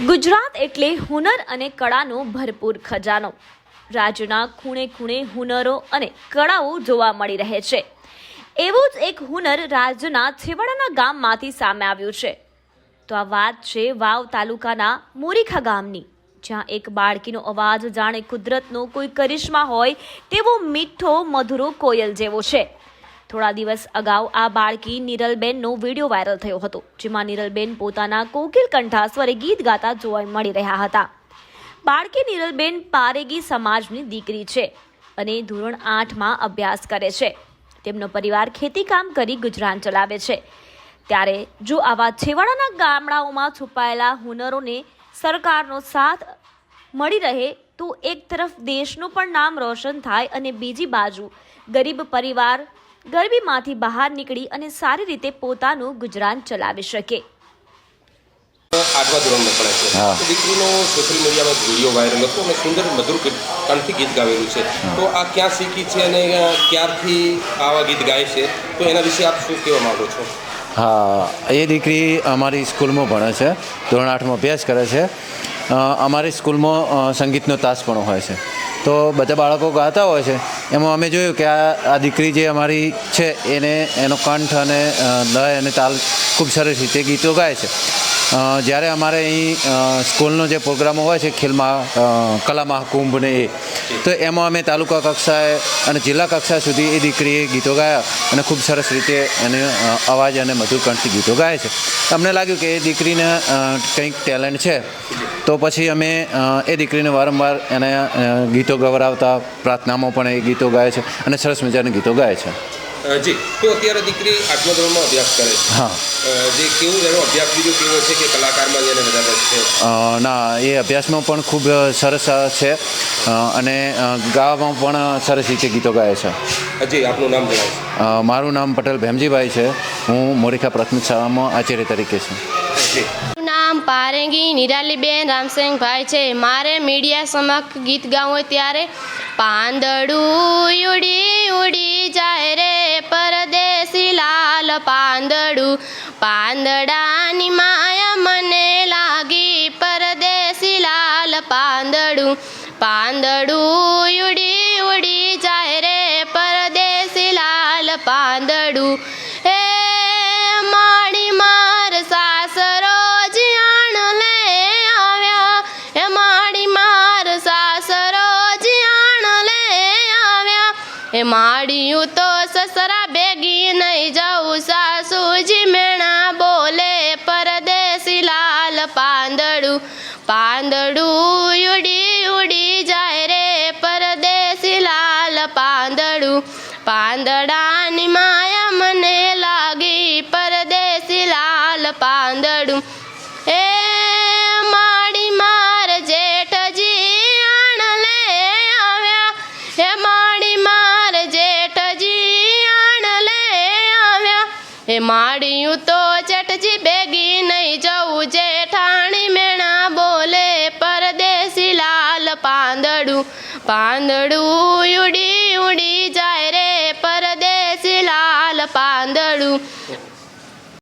ગુજરાત એટલે હુનર અને કળાનો ભરપૂર ખજાનો. રાજ્યના ખૂણે ખૂણે હુનરો અને કળાઓ જોવા મળી રહે છે. એવું જ એક હુનર રાજ્યના છેવાડાના ગામમાંથી સામે આવ્યું છે. તો આ વાત છે વાવ તાલુકાના મોરીખા ગામની, જ્યાં એક બાળકીનો અવાજ જાણે કુદરતનો કોઈ કરિશ્મા હોય તેવો મીઠો, મધુરો કોયલ જેવો છે. થોડા દિવસ અગાઉ આ બાળકી નિરલબેનનો વીડિયો વાયરલ થયો હતો, જેમાં નિરલબેન પોતાના કોકિલ કંઠા સ્વરે ગીત ગાતા જોવા મળી રહ્યા હતા. બાળકી નિરલબેન પારેગી સમાજની દીકરી છે અને ધોરણ આઠમાં અભ્યાસ કરે છે. તેમનો પરિવાર ખેતીકામ કરી ગુજરાન ચલાવે છે. ત્યારે જો આવા છેવાડાના ગામડાઓમાં છુપાયેલા હુનરોને સરકારનો સાથ મળી રહે, તો એક તરફ દેશનું પણ નામ રોશન થાય અને બીજી બાજુ ગરીબ પરિવાર ગરબીમાંથી બહાર નીકળી અને સારી રીતે પોતાનું ગુજરાન ચલાવી શકે. આઠમા ધોરણમાં ભણે છે. દીકરીનો સોશિયલ મીડિયામાં વીડિયો વાયરલ હતો અને સુંદર મધુર ગીત- કંઠથી ગીત ગાવેલું છે. તો આ ક્યાં શીખી છે અને ક્યારથી આવા ગીત ગાય છે? તો એના વિશે આપ શું કહેવા માગો છો? હા એ દીકરી અમારી સ્કૂલમાં ભણે છે. ધોરણ આઠમાં અભ્યાસ કરે છે. અમારી સ્કૂલમાં સંગીતનો તાસ પણ હોય છે. તો બધા બાળકો ગાતા હોય છે. એમાં અમે જોયું કે આ આ દીકરી જે અમારી છે, એને, એનો કંઠ અને લય અને તાલ ખૂબ સરસ રીતે ગીતો ગાય છે. જ્યારે અમારે અહીં સ્કૂલનો જે પ્રોગ્રામો હોય છે, ખેલમાં કલા મહાકુંભ ને એ, તો એમાં અમે તાલુકા કક્ષાએ અને જિલ્લા કક્ષા સુધી એ દીકરીએ ગીતો ગાયા અને ખૂબ સરસ રીતે એને અવાજ અને મધુર કંઠથી ગીતો ગાય છે. અમને લાગ્યું કે એ દીકરીને કંઈક ટેલેન્ટ છે. તો પછી અમે એ દીકરીને વારંવાર એને ગીતો ગવરાવતા, પ્રાર્થનામાં પણ એ ગીતો ગાય છે અને સરસ મજાના ગીતો ગાય છે. જી. તો અત્યારે દીકરી આઠમા ધોરણમાં અભ્યાસ કરે છે. હા. જે કેવું એનો અભ્યાસ બીજો કેવો છે કે કલાકારમાં જેને વધારે છે? ના એ અભ્યાસમાં પણ ખૂબ સરસ છે. અને ગાવામાં પણ સરસ રીતે ગીતો ગાય છે. જી આપનું નામ જણાવશો મારું નામ પટેલ ભેમજીભાઈ છે. હું મોરીખા પ્રાથમિક શાળામાં આચાર્ય તરીકે છું. જી. નામ પારેંગી નિરાલીબેન રામસિંહભાઈ છે. મારે મીડિયા સમક્ષ ગીત ગાવું હોય ત્યારે પાંદડું ઉડી ઉડી જાય રે પરદેશી લાલ પાંદડું. પાંદડાની માયા મને લાગી પરદેશી લાલ પાંદડું. પાંદડું ઉડી ઉડી જાય રે પરદેશી લાલ પાંદડું. હે માડિયું તો સસરા ભેગી નહીં જાઉં, સાસુજી મેણા બોલે પરદેશી લાલ પાંદડું. પાંદડું ઉડી ઉડી જાય રે પરદેશી લાલ પાંદડું. પાંદડાની માયા મને હે માળિયું તો ચટજી બેગી નહીં જવું જેઠાણી મેણા બોલે પરદેશી લાલ પાંદડું. પાંદડું ઉડી ઉડી જાય રે પરદેશી લાલ પાંદડું.